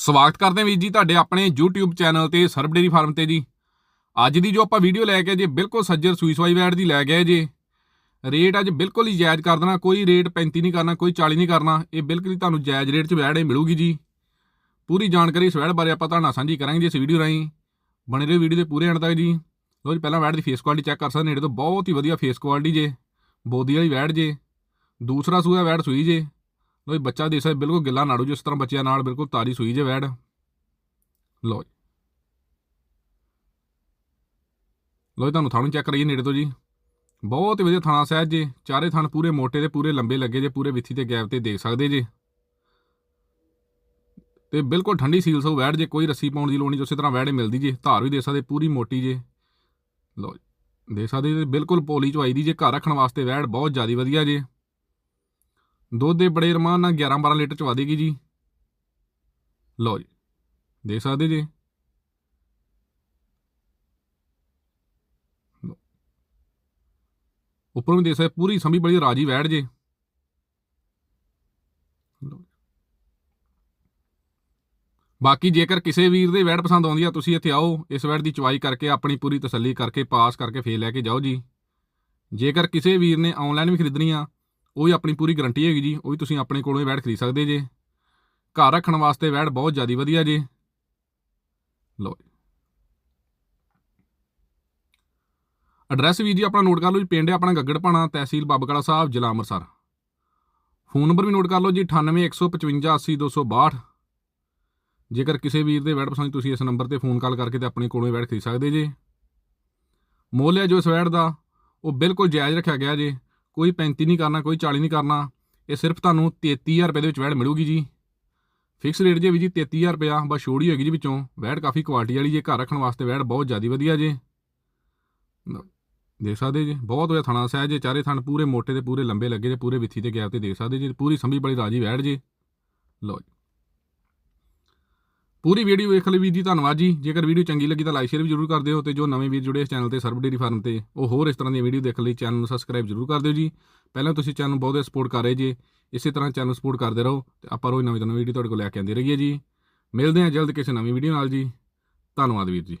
ਸਵਾਗਤ ਕਰਦੇ ਹਾਂ ਵੀਰ ਜੀ ਤੁਹਾਡੇ ਆਪਣੇ YouTube ਚੈਨਲ ਤੇ ਸਰਬ ਡੇਰੀ ਫਾਰਮ ਤੇ ਜੀ। ਅੱਜ ਦੀ ਜੋ ਆਪਾਂ ਵੀਡੀਓ ਲੈ ਕੇ ਜੇ, ਬਿਲਕੁਲ ਸੱਜਰ ਸੂਈ ਸਵਾਈ ਵੈੜ ਦੀ ਲੈ ਗਏ ਜੇ। ਰੇਟ ਅੱਜ ਬਿਲਕੁਲ ਹੀ ਜਾਇਜ਼ ਕਰ ਦੇਣਾ, ਕੋਈ ਰੇਟ 35 ਨਹੀਂ ਕਰਨਾ, ਕੋਈ 40 ਨਹੀਂ ਕਰਨਾ, ਇਹ ਬਿਲਕੁਲ ਹੀ ਤੁਹਾਨੂੰ ਜਾਇਜ਼ ਰੇਟ 'ਚ ਵੈੜ ਹੀ ਮਿਲੂਗੀ ਜੀ। ਪੂਰੀ ਜਾਣਕਾਰੀ ਇਸ ਵੈੜ ਬਾਰੇ ਆਪਾਂ ਤੁਹਾਡੇ ਨਾਲ ਸਾਂਝੀ ਕਰਾਂਗੇ ਇਸ ਵੀਡੀਓ ਰਾਹੀਂ। ਬਣੇ ਰਹੋ ਵੀਡੀਓ ਦੇ ਪੂਰੇ ਐਂਡ ਤੱਕ ਜੀ। ਲੋ ਜੀ, ਪਹਿਲਾਂ ਵੈੜ ਦੀ ਫੇਸ ਕੁਆਲਿਟੀ ਚੈੱਕ ਕਰ ਸਕਦੇ ਨੇੜੇ ਤੋਂ ਬਹੁਤ ਹੀ ਵਧੀਆ ਫੇਸ ਕੁਆਲਿਟੀ ਜੇ, ਬੋਦੀ ਵਾਲੀ ਵੈੜ ਜੇ। ਦੂਸਰਾ ਸੂਆ ਵੈੜ ਸੂਈ ਜੇ। ਲੋ ਜੀ, ਬੱਚਾ ਦੇਖ ਸਕਦੇ, ਬਿਲਕੁਲ ਗਿੱਲਾ ਨਾੜੂ ਜਿਸ ਤਰ੍ਹਾਂ ਬੱਚਿਆਂ ਨਾਲ ਬਿਲਕੁਲ ਤਾਰੀ ਸੂਈ ਜੇ ਵੈੜ। ਲੋ ਜੀ। ਲੋ ਜੀ, ਤੁਹਾਨੂੰ ਥਾਣੂ ਚੈੱਕ ਕਰਾਈਏ ਨੇੜੇ ਤੋਂ ਜੀ। ਬਹੁਤ ਹੀ ਵਧੀਆ ਥਾਣਾ ਸਹਿਜ ਜੇ, ਚਾਰੇ ਥਣ ਪੂਰੇ ਮੋਟੇ ਤੇ ਪੂਰੇ ਲੰਬੇ ਲੱਗੇ ਜੇ, ਪੂਰੇ ਵਿੱਥੀ ਤੇ ਗੈਪ ਤੇ ਦੇਖ ਸਕਦੇ ਜੇ। ਤੇ ਬਿਲਕੁਲ ਠੰਡੀ ਸੀਲ ਸੋ ਵੈੜ ਜੇ, ਕੋਈ ਰੱਸੀ ਪਾਉਣ ਦੀ ਲੋੜ ਨਹੀਂ ਉਸੇ ਤਰ੍ਹਾਂ ਵੈੜੇ ਮਿਲਦੀ ਜੇ, ਧਾਰ ਵੀ ਦੇ ਸਕਦੇ, ਪੂਰੀ ਮੋਟੀ ਜੇ। ਲੋ ਜੀ, ਦੇਖ ਸਕਦੇ ਜੇ, ਬਿਲਕੁਲ ਪੋਲੀ ਚਵਾਈ ਦੀ ਜੇ, ਘਰ ਰੱਖਣ ਵਾਸਤੇ ਵੈੜ ਬਹੁਤ ਜ਼ਿਆਦਾ ਵਧੀਆ ਜੇ। ਦੁੱਧ ਦੇ ਬੜੇ ਰਮਾਨ ਨਾਲ 11 12 ਲੀਟਰ ਚਵਾ ਦੇਗੀ ਜੀ। ਲਓ ਜੀ, ਦੇਖ ਸਕਦੇ ਜੀ। ਉੱਪਰੋਂ ਵੀ ਦੇਖ ਸਕਦੇ, ਪੂਰੀ ਸੰਭੀ ਬੜੀ ਰਾਜੀ ਵੈੜ ਜੇ। ਲਓ ਬਾਕੀ ਜੇਕਰ ਕਿਸੇ ਵੀਰ ਦੇ ਵੈੜ ਪਸੰਦ ਆਉਂਦੀ ਆ, ਤੁਸੀਂ ਇੱਥੇ ਆਓ, ਇਸ ਵੈੜ ਦੀ ਚੁਆਈ ਕਰਕੇ, ਆਪਣੀ ਪੂਰੀ ਤਸੱਲੀ ਕਰਕੇ, ਪਾਸ ਕਰਕੇ ਫੇਰ ਲੈ ਕੇ ਜਾਓ ਜੀ। ਜੇਕਰ ਕਿਸੇ ਵੀਰ ਨੇ ਆਨਲਾਈਨ ਵੀ ਖਰੀਦਣੀ ਆ ਉਹ ਵੀ ਆਪਣੀ ਪੂਰੀ ਗਾਰੰਟੀ ਹੈਗੀ ਜੀ, ਉਹ ਵੀ ਤੁਸੀਂ ਆਪਣੇ ਕੋਲੋਂ ਹੀ ਵੈੜ ਖਰੀਦ ਸਕਦੇ ਜੇ। ਘਰ ਰੱਖਣ ਵਾਸਤੇ ਵੈੜ ਬਹੁਤ ਜ਼ਿਆਦਾ ਵਧੀਆ ਜੇ। ਲਓ ਜੀ। ਐਡਰੈਸ ਵੀ ਜੀ ਆਪਣਾ ਨੋਟ ਕਰ ਲਓ ਜੀ, ਪਿੰਡ ਹੈ ਆਪਣਾ ਗੱਗੜਪਾਣਾ, ਤਹਿਸੀਲ ਬਾਬਕੜਾ ਸਾਹਿਬ, ਜ਼ਿਲ੍ਹਾ ਅੰਮ੍ਰਿਤਸਰ। ਫੋਨ ਨੰਬਰ ਵੀ ਨੋਟ ਕਰ ਲਓ ਜੀ 9815580262 ਜੇਕਰ ਕਿਸੇ ਵੀਰ ਦੇ ਵੈੜ ਪਸੰਦ ਤੁਸੀਂ ਇਸ ਨੰਬਰ ਤੇ ਫੋਨ ਕਾਲ ਕਰਕੇ ਤੇ ਆਪਣੇ ਕੋਲੋਂ ਹੀ ਵੈੜ ਖਰੀਦ ਸਕਦੇ ਜੇ। ਮੁੱਲ ਹੈ ਜੋ ਇਸ ਵੈੜ ਦਾ, ਉਹ ਬਿਲਕੁਲ ਜਾਇਜ਼ ਰੱਖਿਆ ਗਿਆ ਜੇ। ਕੋਈ 35 ਨਹੀਂ ਕਰਨਾ ਕੋਈ 40 ਨਹੀਂ ਕਰਨਾ ਇਹ ਸਿਰਫ ਤੁਹਾਨੂੰ 33000 ਰੁਪਏ ਦੇ ਵਿੱਚ ਵੈੜ ਮਿਲੂਗੀ ਜੀ। ਫਿਕਸ ਰੇਟ ਜੇ ਵੀ ਜੀ 33000 ਰੁਪਇਆ ਬਸ ਛੋੜੀ ਹੋਏਗੀ ਜੀ ਵਿੱਚੋਂ। ਵੈੜ ਕਾਫੀ ਕੁਆਲਿਟੀ ਵਾਲੀ ਜੇ ਘਰ ਰੱਖਣ ਵਾਸਤੇ ਵੈੜ ਬਹੁਤ ਜ਼ਿਆਦਾ ਵਧੀਆ ਜੇ। ਲਓ, ਦੇਖ ਸਕਦੇ ਜੀ ਬਹੁਤ ਵਧੀਆ ਥਣਾ ਸਹਿਜ ਜੇ ਚਾਰੇ ਥਣ ਪੂਰੇ ਮੋਟੇ ਤੇ ਪੂਰੇ ਲੰਬੇ ਲੱਗੇ ਜੇ ਪੂਰੇ ਵਿੱਥੀ ਤੇ ਗੈਪ ਤੇ ਦੇਖ ਸਕਦੇ ਜੀ ਪੂਰੀ ਸੰਭੀ ਬੜੀ ਰਾਜੀ ਵੈੜ ਜੇ। ਲਓ ਜੀ। ਪੂਰੀ ਵੀਡੀਓ ਵੇਖ ਲਈ ਵੀਰ ਜੀ, ਧੰਨਵਾਦ ਜੀ। ਜੇਕਰ ਵੀਡੀਓ ਚੰਗੀ ਲੱਗੀ ਤਾਂ ਲਾਈਕ ਸ਼ੇਅਰ ਵੀ ਜ਼ਰੂਰ ਕਰ ਦਿਓ ਤੇ ਜੋ ਨਵੇਂ ਵੀਰ ਜੁੜੇ ਇਸ ਚੈਨਲ ਤੇ, ਸਰਬ ਡੇਰੀ ਫਾਰਮ ਤੇ, ਉਹ ਹੋਰ ਇਸ ਤਰ੍ਹਾਂ ਦੀਆਂ ਵੀਡੀਓ ਦੇਖਣ ਲਈ, ਚੈਨਲ ਨੂੰ ਸਬਸਕ੍ਰਾਈਬ ਜ਼ਰੂਰ ਕਰ ਦਿਓ ਜੀ। ਪਹਿਲਾਂ ਤੁਸੀਂ ਚੈਨਲ ਨੂੰ ਬਹੁਤ ਸਪੋਰਟ ਕਰ ਰਹੇ ਜੀ, ਇਸੇ ਤਰ੍ਹਾਂ ਚੈਨਲ ਸਪੋਰਟ ਕਰਦੇ ਰਹੋ ਤੇ ਆਪਾਂ ਰੋਜ਼ ਨਵੀਂ ਤੋਂ ਨਵੀਂ ਵੀਡੀਓ ਤੁਹਾਡੇ ਕੋਲ ਲੈ ਕੇ ਆਉਂਦੇ ਰਹੀਏ ਜੀ। ਮਿਲਦੇ ਹਾਂ ਜਲਦ ਕਿਸੇ ਨਵੀਂ ਵੀਡੀਓ ਨਾਲ ਜੀ। ਧੰਨਵਾਦ ਵੀਰ ਜੀ।